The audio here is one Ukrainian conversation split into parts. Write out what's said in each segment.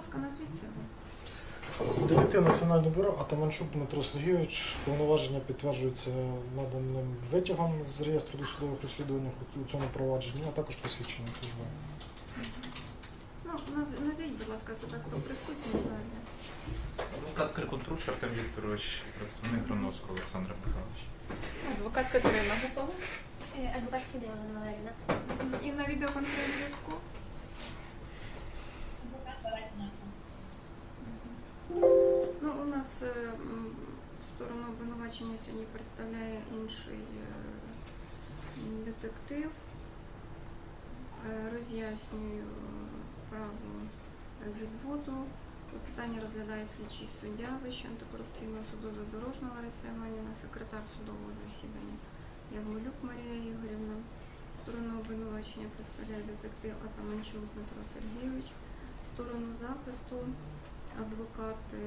ласка, назвіть себе. Детектив Національного бюро Атаманчук Дмитро Сергійович. Повноваження підтверджуються наданим витягом з реєстру досудових розслідувань у цьому провадженні, а також посвідченням служби. Ну, назвіть, будь ласка, себе, хто присутній в залі. Адвокат Криконтруш Артем Вікторович, представник Грановського Олександра Михайловича. Адвокат Катерина Гупала. Е, Адвокат Сідова Олена І на відеоконференц-зв'язку. Адвокат Ну, у нас е, сторону обвинувачення сьогодні представляє інший е, детектив. Е, Роз'яснюю право відводу. Питання розглядає слідчий суддя Вищого антикорупційного суду задорожного Лариса Іванівна, секретар судового засідання Явмолюк Марія Ігорівна. Сторону обвинувачення представляє детектив Атаманчук Дмитро Сергійович. Сторону захисту адвокати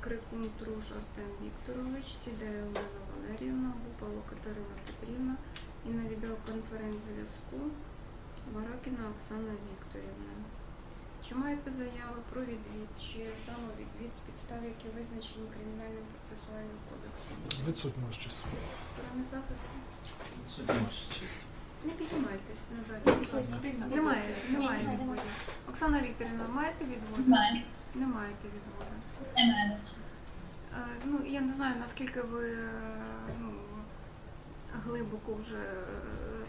Крикун Труш Артем Вікторович, Сідає Олена Валеріївна, Гупало Катерина Петрівна і на відеоконференц-зв'язку Варакіна Оксана Вікторівна. Чи маєте заяви про відвід чи самовідвід з підстав, які визначені Кримінальним процесуальним кодексом? Відсутня ваш честь. Сторони захисту? Судді ваша честь. Не піднімайтесь надалі. Немає, немає відводів. Оксана Вікторівна, маєте відводи? Немає. Не маєте відводи. Немає. Е, Ну, я не знаю, наскільки ви ну, глибоко вже е,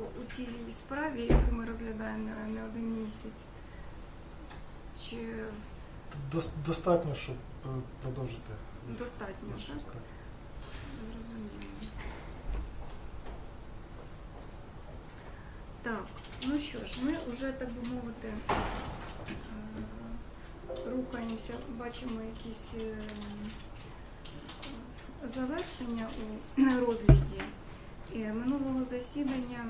у- цій справі, яку ми розглядаємо не- один місяць. Чи Достатньо, щоб продовжити. достатньо, так? так. Зрозуміло. Так, ну що ж, ми вже, так би мовити, е, рухаємося, бачимо якісь е, завершення у розгляді. Е, Минулого засідання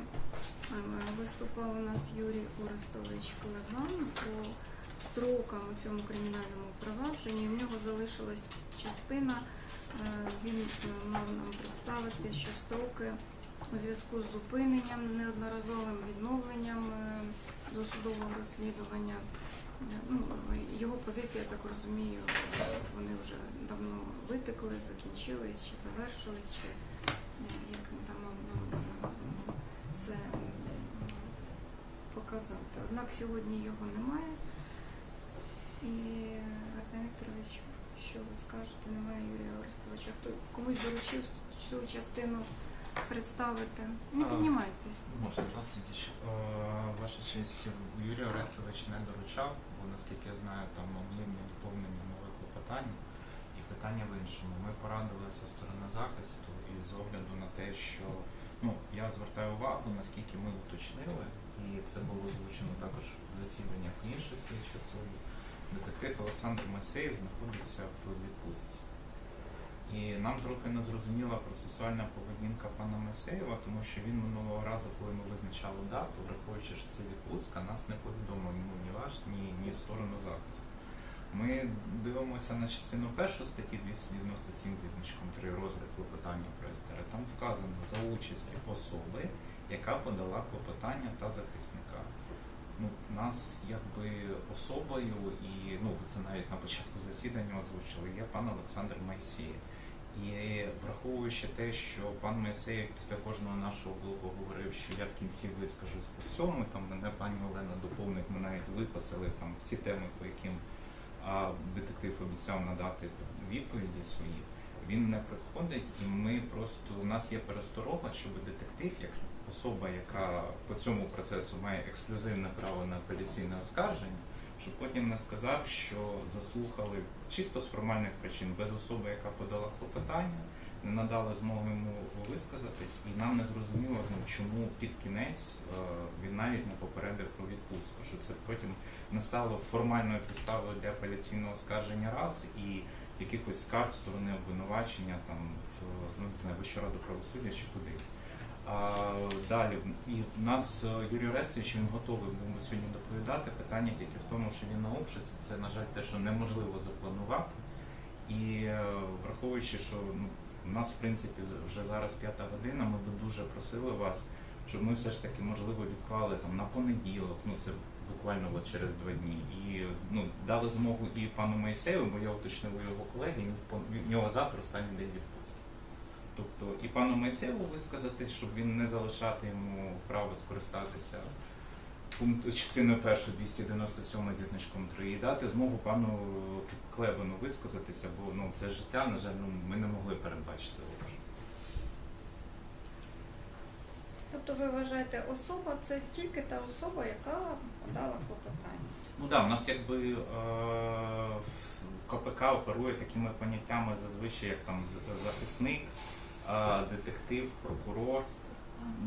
е, виступав у нас Юрій Орестович Клеван по строкам у цьому кримінальному провадженні. В нього залишилась частина. Він мав нам представити, що строки у зв'язку з зупиненням, неодноразовим відновленням досудового розслідування. Е, Ну, його позиція, я так розумію, вони вже давно витекли, закінчились, чи завершились, чи е, як він там нам це показати. Однак сьогодні його немає. І Артем Вікторович, що ви скажете, немає Юрія Орестовича. Хто комусь доручив цю частину представити? Не піднімайтесь. Можна розсидіч. Ваша честь, Юрій Орестович не доручав, бо наскільки я знаю, там об'ємні доповнення нове клопотання і питання в іншому. Ми порадилися сторони захисту і з огляду на те, що ну я звертаю увагу, наскільки ми уточнили, і це було озвучено також в засіданнях інших слідчих судів. Детектив Олександр Масеєв знаходиться в відпустці. І нам трохи не зрозуміла процесуальна поведінка пана Масеєва, тому що він минулого разу, коли ми визначали дату, враховуючи, що це відпустка, нас не повідомив ну, ні ваш, ні, ні сторону захисту. Ми дивимося на частину першу статті 297 зі значком 3 розгляд клопотання про. Там вказано за участі особи, яка подала клопотання та захисника. Ну, нас якби особою, і ну це навіть на початку засідання озвучили, є пан Олександр Майсієв. І враховуючи те, що пан Моїсеєв після кожного нашого блоку говорив, що я в кінці вискажусь по всьому, там мене пані Олена доповнить, ми навіть виписали там всі теми, по яким а, детектив обіцяв надати відповіді свої. Він не приходить, і ми просто у нас є пересторога, щоб детектив, як особа, яка по цьому процесу має ексклюзивне право на апеляційне оскарження, щоб потім не сказав, що заслухали чисто з формальних причин без особи, яка подала клопотання, не надали змоги йому висказатись, і нам не зрозуміло, ну, чому під кінець е, він навіть не попередив про відпустку, що це потім не стало формальною підставою для апеляційного оскарження раз і якихось скарг сторони обвинувачення там в ну не знаю, Вищу правосуддя чи кудись. Далі і в нас е, Юрій Орестович він готовий був сьогодні доповідати. Питання тільки в тому, що він на обшуці. Це на жаль те, що неможливо запланувати. І е, враховуючи, що ну, у нас в принципі вже зараз п'ята година, ми би дуже просили вас, щоб ми все ж таки можливо відклали там на понеділок. Ну це буквально от через два дні. І ну, дали змогу і пану Моїсею, бо я уточнив його колеги, в нього завтра останній день відпустки. Тобто і пану Моїсеєву висказатись, щоб він не залишати йому право скористатися пункт частиною першої 297 зі значком 3 і дати змогу пану Клебану висказатися, бо ну це життя, на жаль, ну, ми не могли передбачити. його. Тобто ви вважаєте, особа це тільки та особа, яка подала клопотання. Ну да, у нас якби е, КПК оперує такими поняттями зазвичай, як там захисник, е, детектив, прокурор.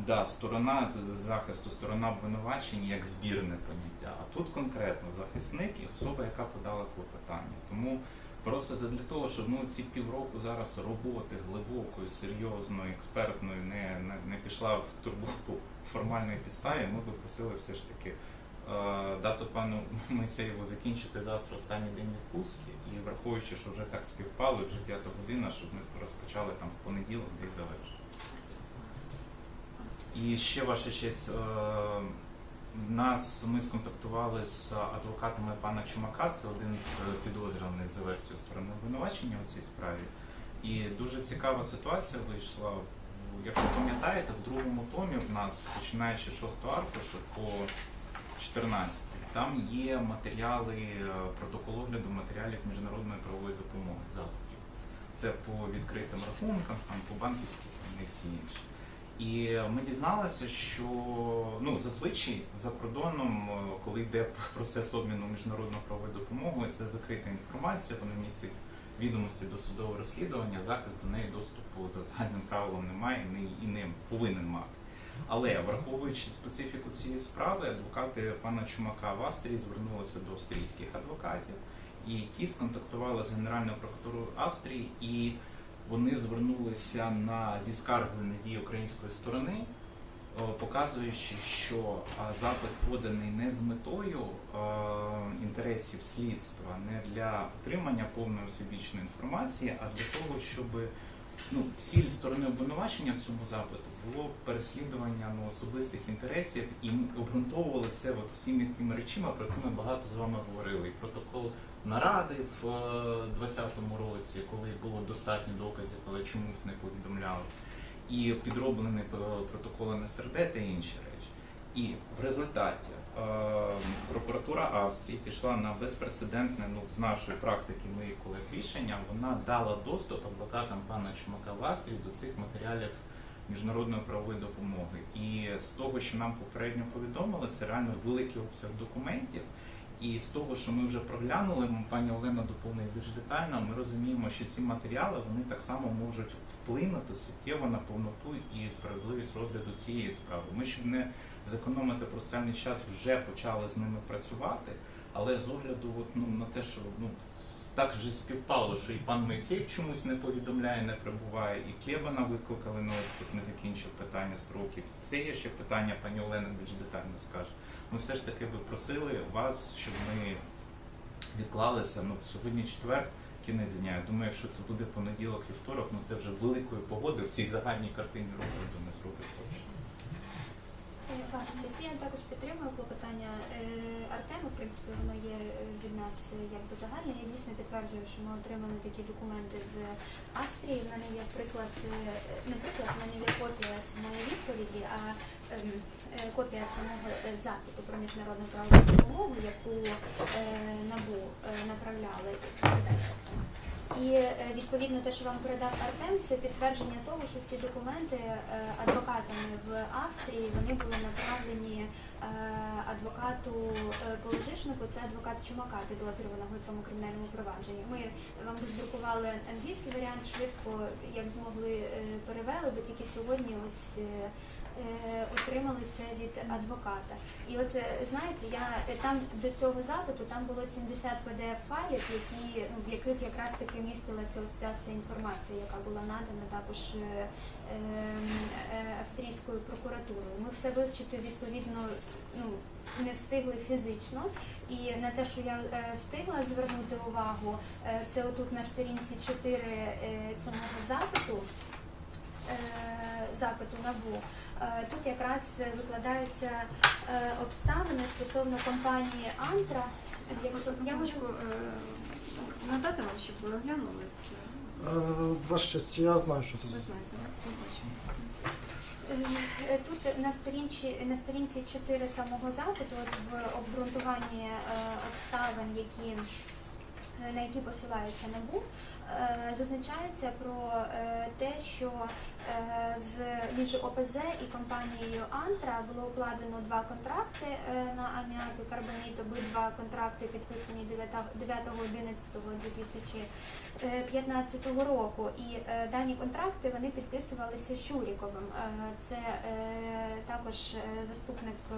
Да, сторона захисту, сторона обвинувачення як збірне поняття. А тут конкретно захисник і особа, яка подала клопотання. Тому просто це для того, щоб ну ці півроку зараз роботи глибокої, серйозної, експертної не, не, не пішла в турбу по формальної підставі, ми би просили все ж таки е, дату пану Моїсеєву закінчити завтра останній день відпустки і враховуючи, що вже так співпало, вже п'ята година, щоб ми розпочали там в понеділок десь завершити. І ще ваша честь, е, нас ми сконтактували з адвокатами пана Чумака, це один з підозрюваних за версією сторони обвинувачення у цій справі. І дуже цікава ситуація вийшла. Якщо пам'ятаєте, в другому томі в нас, починаючи з шостого аркушу по 14, там є матеріали, е, протокол огляду матеріалів міжнародної правової допомоги з Австрії. Це по відкритим рахункам, там по банківській і інше. І ми дізналися, що ну зазвичай за кордоном, е, коли йде процес обміну міжнародною правовою допомогою, це закрита інформація, вона містить відомості до судового розслідування, захист до неї доступу за загальним правилом немає не- і не повинен мати. Але враховуючи специфіку цієї справи, адвокати пана Чумака в Австрії звернулися до австрійських адвокатів, і ті сконтактували з Генеральною прокуратурою Австрії, і вони звернулися на зі скаргою на дії української сторони, показуючи, що запит поданий не з метою е, інтересів слідства, не для отримання повної всебічної інформації, а для того, щоб ну, ціль сторони обвинувачення в цьому запиту було переслідування ну, особистих інтересів, і обґрунтовували це от всіми тими речами, про які ми багато з вами говорили. І протокол наради в 2020 році, коли було достатньо доказів, але чомусь не повідомляли, і підроблені е, протоколи НСРД та інші речі. І в результаті е, прокуратура Австрії пішла на безпрецедентне, ну з нашої практики моїх колег рішення. Вона дала доступ адвокатам пана Чумака в Австрії до цих матеріалів міжнародної правової допомоги. І з того, що нам попередньо повідомили, це реально великий обсяг документів. І з того, що ми вже проглянули, пані Олена доповнить більш детально, ми розуміємо, що ці матеріали вони так само можуть вплинути суттєво на повноту і справедливість розгляду цієї справи. Ми, щоб не зекономити процесуальний час, вже почали з ними працювати, але з огляду ну, на те, що ну, так вже співпало, що і пан Моїсеєв чомусь не повідомляє, не прибуває, і Клебана викликали на обшук, не закінчив питання строків. Це є ще питання, пані Олена більш детально скаже. Ми все ж таки би просили вас, щоб ми відклалися. Ну, сьогодні четвер, кінець дня. Я думаю, якщо це буде понеділок, вівторок, ну це вже великої погоди в цій загальній картині розгляду не зробить точно. Ваша честь, я також підтримую клопотання е, Артема. В принципі, воно є е, від нас якби загальне. Я дійсно підтверджую, що ми отримали такі документи з Австрії. У мене є приклад, е, не приклад, у мене є копія самої відповіді, а ем, копія самого запиту про міжнародну правову допомогу, яку набу направляли. І е, відповідно те, що вам передав Артем, це підтвердження того, що ці документи е, адвокатами в Австрії вони були направлені е, адвокату Положишнику, це адвокат Чумака, підозрюваного у цьому кримінальному провадженні. Ми вам роздрукували англійський варіант, швидко як змогли перевели, бо тільки сьогодні ось. Е, Отримали це від адвоката, і от е, знаєте, я е, там до цього запиту там було 70 pdf файлів, які ну, в яких якраз таки містилася ось ця вся інформація, яка була надана також ем, австрійською прокуратурою. Ми все вивчити відповідно ну не встигли фізично, і на те, що я встигла звернути увагу, це отут на сторінці 4 е, самого запиту. запиту НАБУ. Е, Тут якраз викладаються е, обставини стосовно компанії Антра. Якщо я можу е, надати вам, щоб ви оглянули це. Е, Ваша честь, я знаю, що це Ви знаєте. Побачимо. Тут на сторінці, на сторінці 4 самого запиту, от в обґрунтуванні е, обставин, які, на які посилається НАБУ, зазначається про е, те, що е, з між ОПЗ і компанією Антра було укладено два контракти е, на аміак і карбоніт. Обидва контракти підписані 9.11.2015 року. І е, дані контракти вони підписувалися Щуріковим. Е, Це е, також е, заступник е,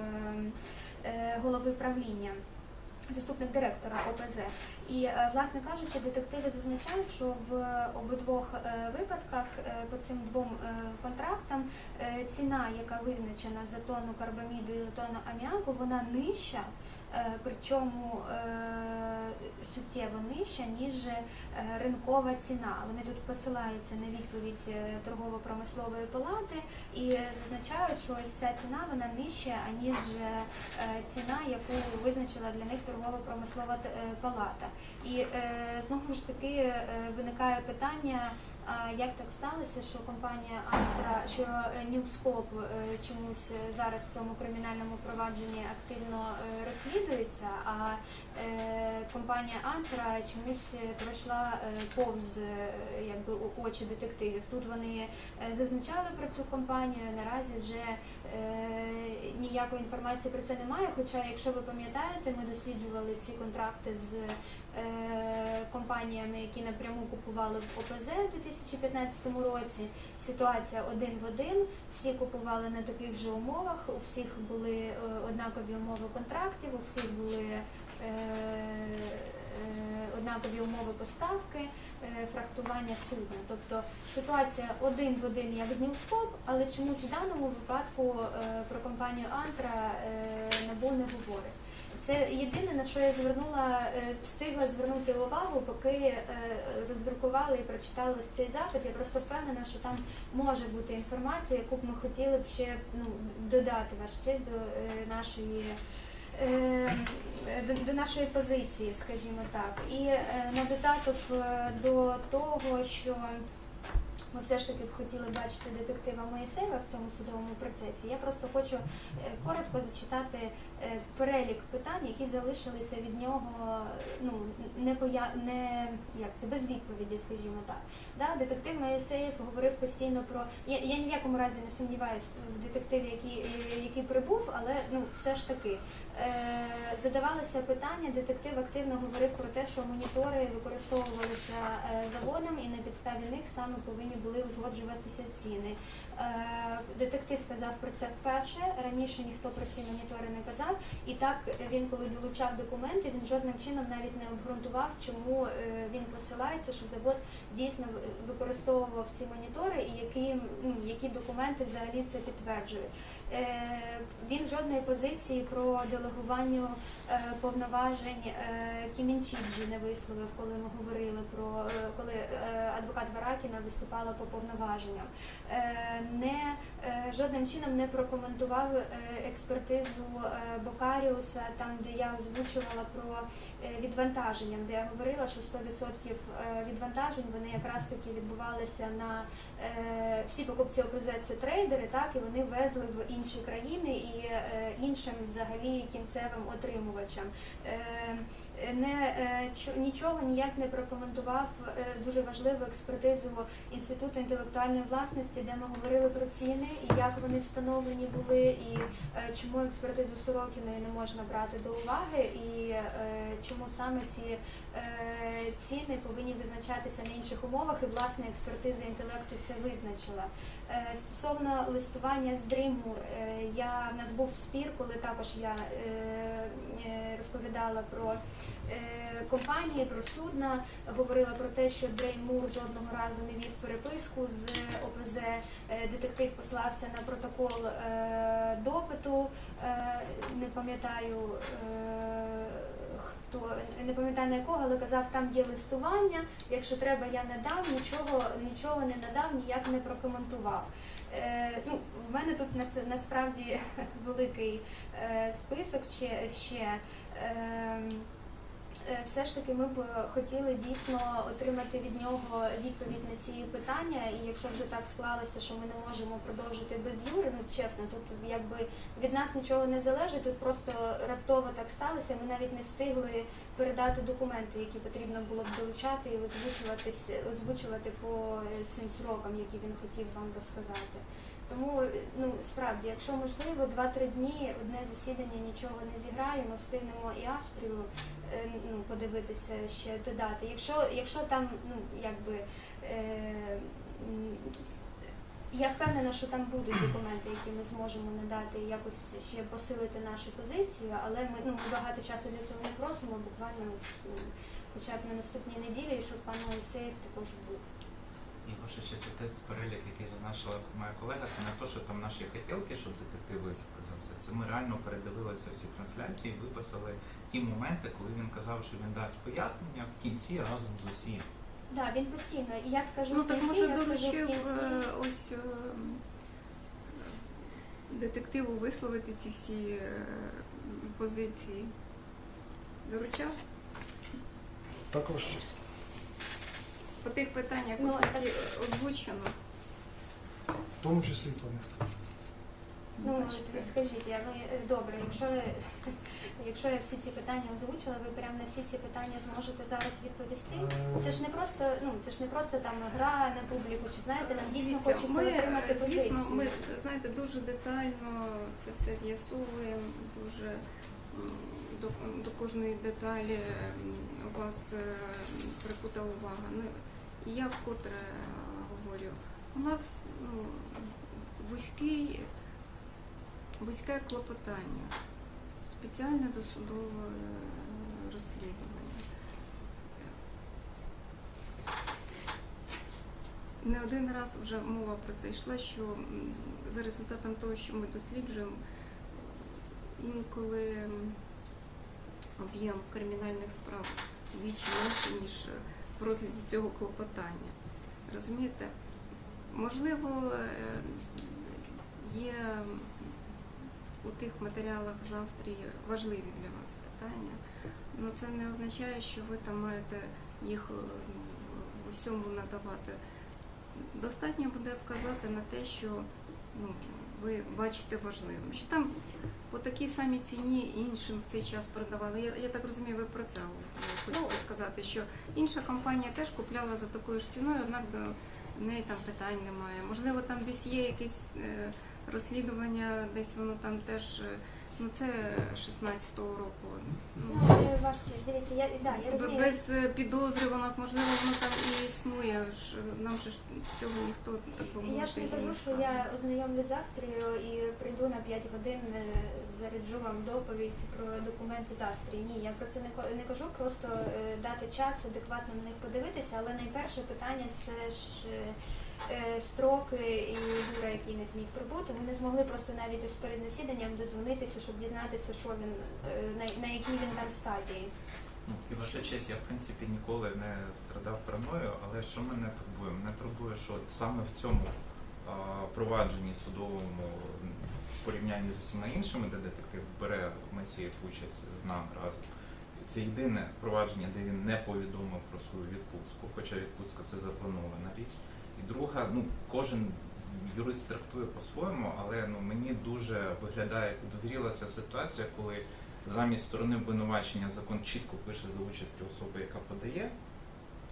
е, голови правління. Заступник директора ОПЗ. І, е, власне кажучи, детективи зазначають, що в обидвох е, випадках е, по цим двом контрактам ціна, яка визначена за тонну карбаміду і тонну аміаку, вона нижча, причому е, суттєво нижча, ніж е, ринкова ціна. Вони тут посилаються на відповідь е, торгово-промислової палати і зазначають, що ось ця ціна вона нижча, аніж е, ціна, яку визначила для них торгово-промислова е, палата. І е, знову ж таки е, виникає питання. Як так сталося, що компанія Антра, що Ньюскоп чомусь е, зараз в цьому кримінальному провадженні активно е, розслідується, а е, компанія Антра чомусь е, пройшла е, повз е, якби очі детективів. Тут вони е, зазначали про цю компанію. Наразі вже е, ніякої інформації про це немає. Хоча, якщо ви пам'ятаєте, ми досліджували ці контракти з е, компаніями, які напряму купували в ОПЗ у 2015 році. Ситуація один в один. Всі купували на таких же умовах. У всіх були е, однакові умови контрактів, у всіх були е, е, однакові умови поставки, е, фрахтування судна. Тобто ситуація один в один як з Ньюскоп, але чомусь в даному випадку е, про компанію Антра е, НАБУ не говорить. Це єдине, на що я звернула, е, встигла звернути увагу, поки е, роздрукували і прочитали цей запит. Я просто впевнена, що там може бути інформація, яку б ми хотіли б ще ну, додати ваш честь до е, нашої. До, нашої позиції, скажімо так, і на додаток до того, що ми все ж таки б хотіли бачити детектива Моїсеєва в цьому судовому процесі. Я просто хочу е, коротко зачитати е, перелік питань, які залишилися від нього ну, не, поя... не як це, без відповіді, скажімо так. Да? Детектив Моїсеєв говорив постійно про. Я, я ні в якому разі не сумніваюся в детективі, який, який прибув, але ну, все ж таки. Е, задавалися питання, детектив активно говорив про те, що монітори використовувалися заводом і на підставі них саме повинні були узгоджуватися ціни. Е, Детектив сказав про це вперше. Раніше ніхто про ці монітори не казав. І так він, коли долучав документи, він жодним чином навіть не обґрунтував, чому е, він посилається, що завод дійсно використовував ці монітори і які, ну, які документи взагалі це підтверджують. Е, Він жодної позиції про делегування повноважень Кімінчіджі не висловив, коли ми говорили про коли адвокат Варакіна виступала по повноваженням. Не е, жодним чином не прокоментував е, експертизу е, Бокаріуса, там де я озвучувала про відвантаження, де я говорила, що 100% е, відвантажень вони якраз таки відбувалися на всі покупці це трейдери, так і вони везли в інші країни і іншим взагалі кінцевим отримувачам. Не е, нічого ніяк не прокоментував е, дуже важливу експертизу інституту інтелектуальної власності, де ми говорили про ціни і як вони встановлені були, і е, чому експертизу Сорокіної не можна брати до уваги, і чому саме ці ціни повинні визначатися на інших умовах, і власне експертиза інтелекту це визначила. Е, Стосовно листування з Дреймур, е, я в нас був спір, коли також я е, розповідала про компанії, про судна, говорила про те, що Дреймур жодного разу не вів переписку з ОПЗ. Детектив послався на протокол допиту. Не пам'ятаю, е, то не пам'ятаю на якого, але казав, там є листування. Якщо треба, я надав, нічого, нічого не надав, ніяк не прокоментував. Е, ну, в мене тут нас, насправді великий е, список ще. ще е, Е, Все ж таки ми б хотіли дійсно отримати від нього відповідь на ці питання. І якщо вже так склалося, що ми не можемо продовжити без Юри, ну чесно, тут якби від нас нічого не залежить, тут просто раптово так сталося. Ми навіть не встигли передати документи, які потрібно було б долучати і озвучуватись, озвучувати по е, цим срокам, які він хотів вам розказати. Тому ну справді, якщо можливо, 2-3 дні одне засідання нічого не зіграє, ми встигнемо і Австрію е, ну, подивитися ще додати. Якщо, якщо там, ну якби е, я впевнена, що там будуть документи, які ми зможемо надати, якось ще посилити нашу позицію, але ми ну багато часу для цього не просимо, буквально ось, ну, хоча б на наступній неділі, щоб пан Моїсеєв також був. І честь, той перелік, який зазначила моя колега, це не те, що там наші хотілки, щоб детектив висказався. Це ми реально передивилися всі трансляції, виписали ті моменти, коли він казав, що він дасть пояснення в кінці разом з усім. Да, він постійно. І я скажу Ну в так кінці, може я скажу в доручив кінці. е, ось е, детективу висловити ці всі е, позиції. Доручав? Також чисто. По тих питаннях, Ну, які озвучено. В тому числі по них. Ну, Бачите. скажіть, я, ну, е, добре, якщо, якщо я всі ці питання озвучила, ви прямо на всі ці питання зможете зараз відповісти? Е, Це ж не просто, ну це ж не просто там гра на публіку, чи знаєте, нам дійсно Дивіться, хочеться ми, отримати е, позицію. звісно, ми знаєте, дуже детально це все з'ясовуємо, дуже м, до, до кожної деталі м, у вас е, прикута увага. Ну, і я вкотре е, говорю, у нас ну, вузький, вузьке клопотання, спеціальне досудове е, розслідування. Не один раз вже мова про це йшла, що за результатом того, що ми досліджуємо, інколи об'єм кримінальних справ вдвічі менше, ніж в розгляді цього клопотання. Розумієте? Можливо, е, є у тих матеріалах з Австрії важливі для вас питання, але це не означає, що ви там маєте їх е, усьому надавати. Достатньо буде вказати на те, що ну, ви бачите важливим. Що там по такій самій ціні іншим в цей час продавали. Я, я так розумію, ви про це е, хочете Ну, сказати, що інша компанія теж купляла за такою ж ціною, однак до неї там питань немає. Можливо, там десь є якесь е, розслідування, десь воно там теж. е, Ну це 16-го року. Е, ваш честь, дивіться, я, да, я розумію. без е, підозрюваних, можливо, воно там і існує. ж, Нам же ж цього ніхто так би. Я ж не кажу, що скаже. я ознайомлю з Австрією і прийду на 5 годин, е, заряджу вам доповідь про документи з Австрії. Ні, я про це не ко- не кажу, просто е, дати час адекватно на них подивитися. Але найперше питання це ж е, е, строки і Юра, який не зміг прибути. Ми не змогли просто навіть ось перед засіданням дозвонитися, щоб дізнатися, що він е, на, на якій він там стадії. Ну, і ваша честь, я в принципі ніколи не страдав параною, але що мене турбує? Мене турбує, що саме в цьому а, провадженні судовому в порівнянні з усіма іншими, де детектив бере Масієв участь з нами разом. Це єдине провадження, де він не повідомив про свою відпустку, хоча відпустка це запланована річ. І друга, ну кожен юрист трактує по-своєму, але ну мені дуже виглядає підозріла ця ситуація, коли замість сторони обвинувачення закон чітко пише за участі особи, яка подає,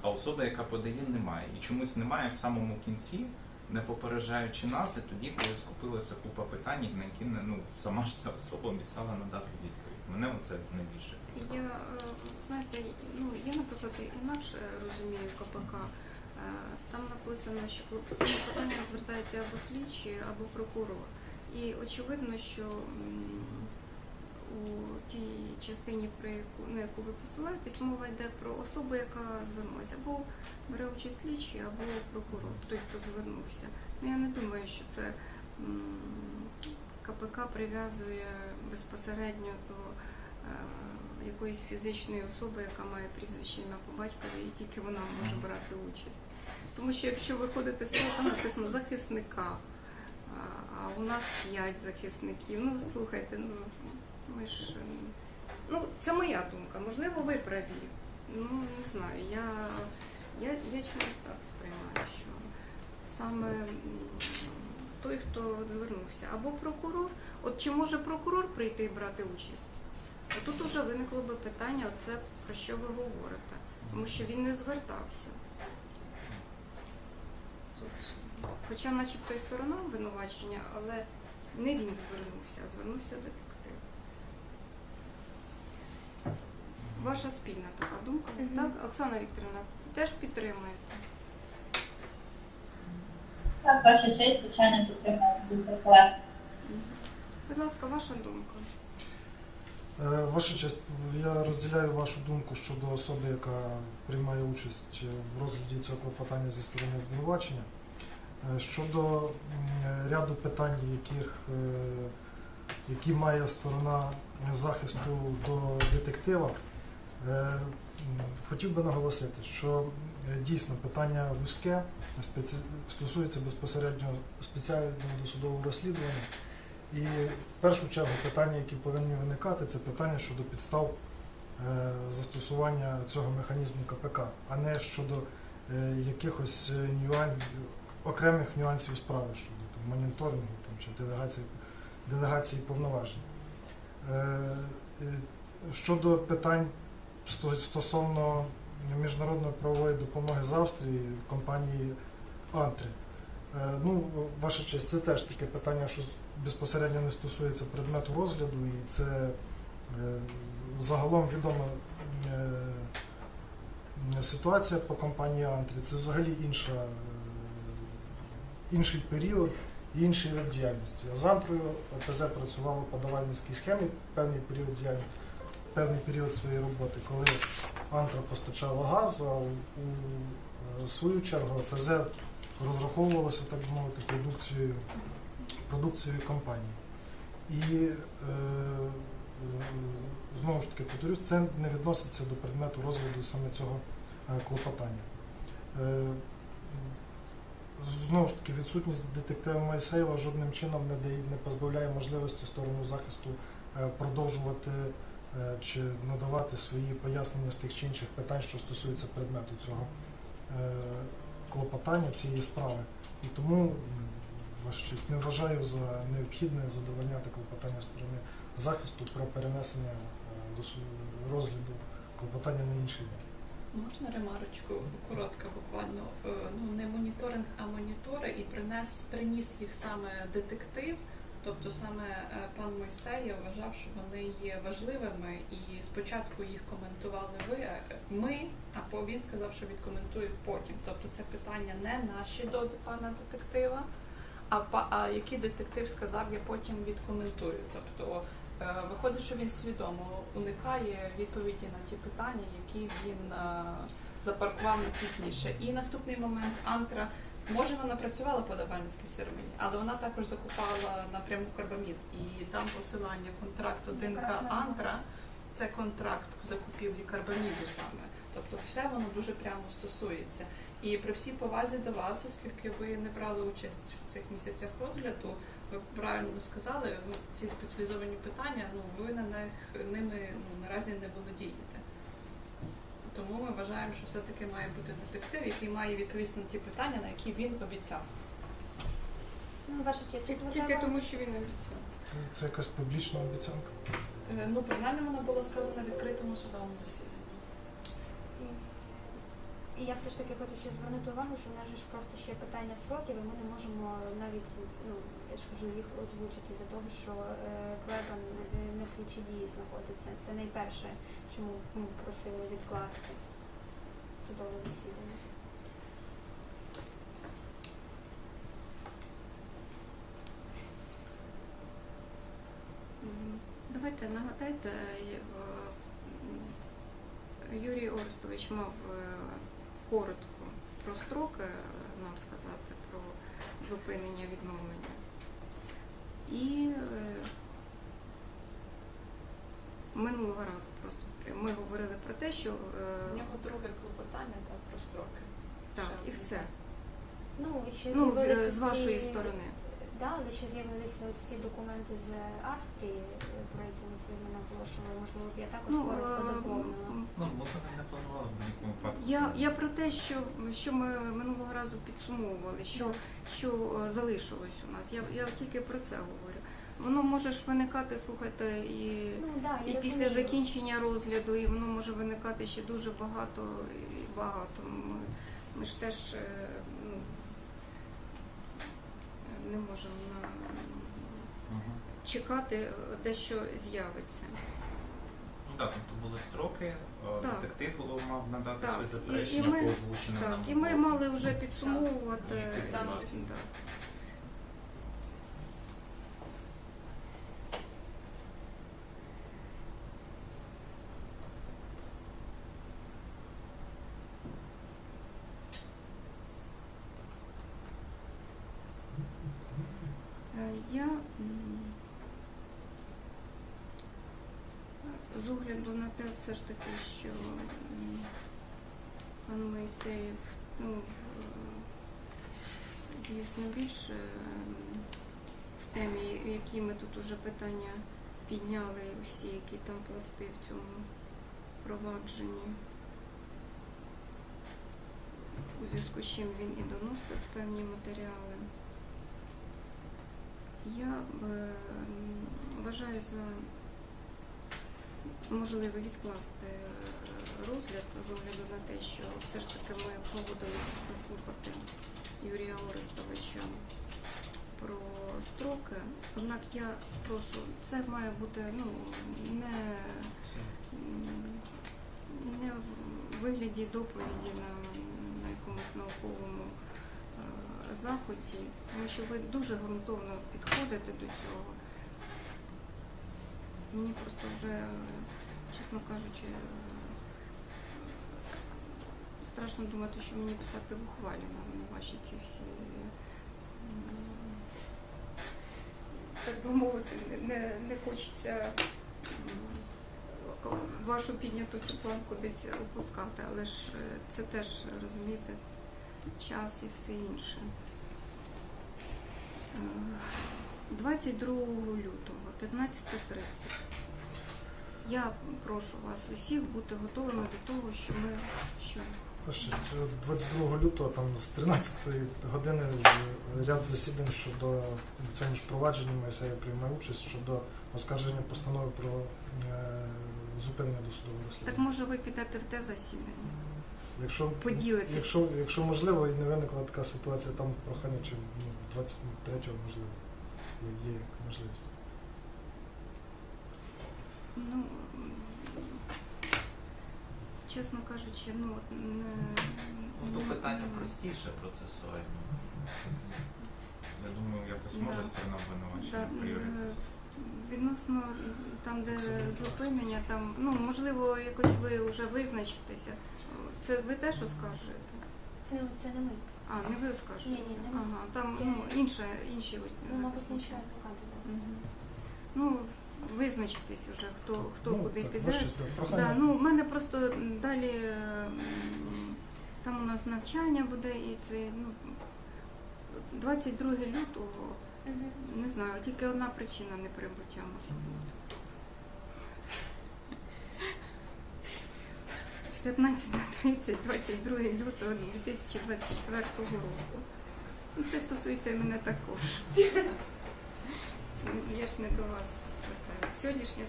а особа, яка подає, немає. І чомусь немає в самому кінці, не попереджаючи нас, і тоді, коли скупилася купа питань, на які не ну сама ж ця особа обіцяла надати відповідь. Мене оце найбільше. Я е, знаєте, ну я наприклад інакше розумію КПК. Е, Там написано, що клопотання питання звертається або слідчий, або прокурор. І очевидно, що у тій частині, про яку на яку ви посилаєтесь, мова йде про особу, яка звернулася, або бере участь слідчий, або прокурор, той, хто звернувся. Ну я не думаю, що це КПК прив'язує безпосередньо до е, якоїсь фізичної особи, яка має прізвище ім'я по батькові, і тільки вона може брати участь. Тому що якщо виходити з того, там написано захисника, а, у нас п'ять захисників. Ну слухайте, ну ми ж е, ну це моя думка. Можливо, ви праві. Ну не знаю. Я, я, я чомусь так сприймаю, що саме той, хто звернувся, або прокурор. От чи може прокурор прийти і брати участь? Тут уже виникло би питання, оце про що ви говорите, тому що він не звертався. Тут, хоча, начебто, і сторона обвинувачення, але не він звернувся, а звернувся детектив. Ваша спільна така думка, Мгм. так? Оксана Вікторівна, теж підтримуєте? Так, ваша честь, звичайно, підтримує колег. Будь ласка, ваша думка. Е, Ваша честь, я розділяю вашу думку щодо особи, яка приймає участь в розгляді цього клопотання зі сторони обвинувачення. Е, Щодо ряду питань, яких, е, які має сторона захисту до детектива, е, хотів би наголосити, що дійсно питання вузьке стосується безпосередньо спеціального досудового розслідування. І в першу чергу питання, які повинні виникати, це питання щодо підстав застосування цього механізму КПК, а не щодо якихось е, нюан... окремих нюансів справи щодо там, моніторингу там, чи делегації, делегації повноважень. Е, е, Щодо питань стосовно міжнародної правової допомоги з Австрії компанії Антри. Е, Ну, ваша честь, це теж таке питання, що безпосередньо не стосується предмету розгляду, і це загалом відома ситуація по компанії Антрі. Це взагалі інша, інший період і інший вид діяльності. А Антрою ОПЗ працювало по давальницькій схемі певний період діяльності, певний період своєї роботи, коли Антра постачала газ, а у, у свою чергу ОПЗ розраховувалося, так мовити, продукцією, продукцією компанії. І е, е, знову ж таки повторюсь, це не відноситься до предмету розгляду саме цього е, клопотання. Знову ж таки, відсутність детектива Майсеєва жодним чином не дає, не позбавляє можливості сторону захисту е, продовжувати е, чи надавати свої пояснення з тих чи інших питань, що стосуються предмету цього е, клопотання цієї справи. І тому, ваша честь, не вважаю за необхідне задовольняти клопотання сторони захисту про перенесення розгляду клопотання на інший день. Можна ремарочку коротко, буквально Е, ну не моніторинг, а монітори, і принес приніс їх саме детектив. Тобто саме е, пан Мойсеєв вважав, що вони є важливими, і спочатку їх коментували ви, е, ми, а по- він сказав, що відкоментують потім. Тобто це питання не наші до пана детектива, а, а який детектив сказав, я потім відкоментую. Тобто виходить, що він свідомо уникає відповіді на ті питання, які він е, запаркував на пізніше. І наступний момент Антра. Може, вона працювала по давальницькій сировині, але вона також закупала напряму карбамід. І там посилання контракту ДНК Антра це контракт закупівлі карбаміду саме. Тобто все воно дуже прямо стосується. І при всій повазі до вас, оскільки ви не брали участь в цих місяцях розгляду, ви правильно сказали, ці спеціалізовані питання, ну ви на них ними ну, наразі не володієте. Тому ми вважаємо, що все-таки має бути детектив, який має відповісти на ті питання, на які він обіцяв. Ну, ваша честь, Тільки, тільки тому, що він обіцяв. Це, це якась публічна обіцянка. Е, Ну, принаймні вона була сказана в відкритому судовому засіданні. І я все ж таки хочу ще звернути увагу, що в нас же ж просто ще питання сроків, і ми не можемо навіть ну я ж кажу їх озвучити за того, що е, Клебан е, на слідчі дії знаходиться. Це найперше, чому ми просили відкласти судове засідання. Давайте нагадайте, е, Юрій Орестович мав коротко про строки нам сказати про зупинення відновлення. І е, минулого разу просто ми говорили про те, що У е, нього друге клопотання та про строки. так, і все. Ну, і ще Ну, з'явилися е, з вашої ці- сторони. Да, але ще з'явилися ось ці документи з Австрії, про які ми сьогодні наголошували. Можливо, б я також Ну, коротко е, доповнила. Ну, ми не- планували в будь-якому випадку. Я, я про те, що, що ми минулого разу підсумовували, що, що е, залишилось у нас. Я, я тільки про це говорю. Воно може ж виникати, слухайте, і, Ну, да, я і після розумію. закінчення розгляду, і воно може виникати ще дуже багато і багато. Ми, ми ж теж е, ну, не можемо на, Мгм. чекати, те, де що з'явиться. Ну так, тобто були строки, е, Так. детектив мав надати Так, свої і- заперечення і ми- по озвученим Так, нам і ми мали вже підсумовувати. Так, і- так. да. Е, Я м, з огляду на те, все ж таки, що пан Моїсеєв, ну, звісно, більше в темі, які ми тут уже питання підняли, всі, які там пласти в цьому провадженні. У зв'язку з чим він і доносив певні матеріали. Я е, вважаю за можливо відкласти е, розгляд з огляду на те, що все ж таки ми погодились заслухати Юрія Орестовича про строки. Однак я прошу, це має бути ну, не, не в вигляді доповіді на, на якомусь науковому е, заході, тому що ви дуже ґрунтовно підходите до цього. Мені просто вже, е, чесно кажучи, е, страшно думати, що мені писати на ваші ці всі, так би мовити, не, не, хочеться вашу підняту цю планку десь опускати, але ж е, це теж розумієте, час і все інше. Е, 22 лютого, 15.30. Я прошу вас усіх бути готовими до того, що ми що Ваша честь, е, 22 лютого там з 13 години ряд засідань щодо в цьому ж провадженні Моїсея приймає участь щодо оскарження постанови про е, зупинення досудового так може ви підете в те засідання, Якщо, поділитесь. якщо, якщо можливо і не виникла така ситуація, там прохання чи ну, 23-го можливо є, є можливість. Ну чесно кажучи, ну от не, Ну, то питання простіше процесуально. Я думаю, якось Да. може сторона обвинувачення Да, пріоритет. Відносно там, де зупинення, там ну можливо, якось ви вже визначитеся. Це ви теж оскаржуєте? Ну, це не ми. А, не ви оскаржуєте? Ні, ні, не. Ага, там Це- ну, інше, інші Ну, інші адвокати. Мгм. Ну, визначитесь уже, хто, хто ну, куди так, піде. да, прохання. Да, ну, в мене просто м, далі м, там у нас навчання буде і це ну, 22 лютого, Мгм. не знаю, тільки одна причина неприбуття може бути. 15 на 30, 22 лютого 2024 року. Ну, Це стосується і мене також. Це, я ж не до вас звертаюся. Сьогоднішнє